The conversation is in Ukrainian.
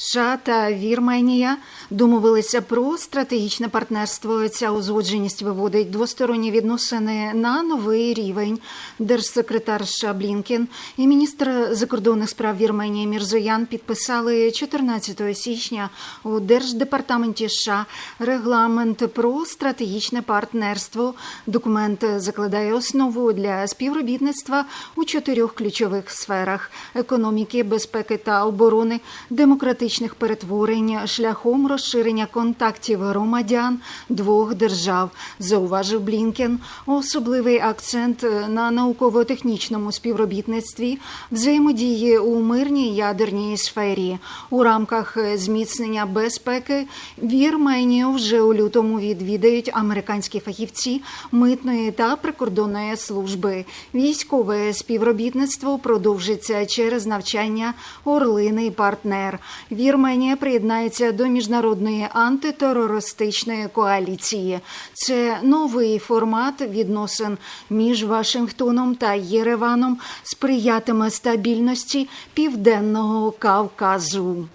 США та Вірменія домовилися про стратегічне партнерство. Ця узгодженість виводить двосторонні відносини на новий рівень. Держсекретар США Блінкен і міністр закордонних справ Вірменії Мірзоян підписали 14 січня у Держдепартаменті США регламент про стратегічне партнерство. Документ закладає основу для співробітництва у чотирьох ключових сферах: економіки, безпеки та оборони, демократичних перетворень шляхом розширення контактів громадян двох держав, зауважив Блінкен. Особливий акцент на науково-технічному співробітництві, взаємодії у мирній ядерній сфері у рамках зміцнення безпеки. Вірменію вже у лютому відвідають американські фахівці митної та прикордонної служби. Військове співробітництво продовжиться через навчання Орлиний партнер. Вірменія приєднається до міжнародної антитерористичної коаліції. Це новий формат відносин між Вашингтоном та Єреваном сприятиме стабільності південного Кавказу.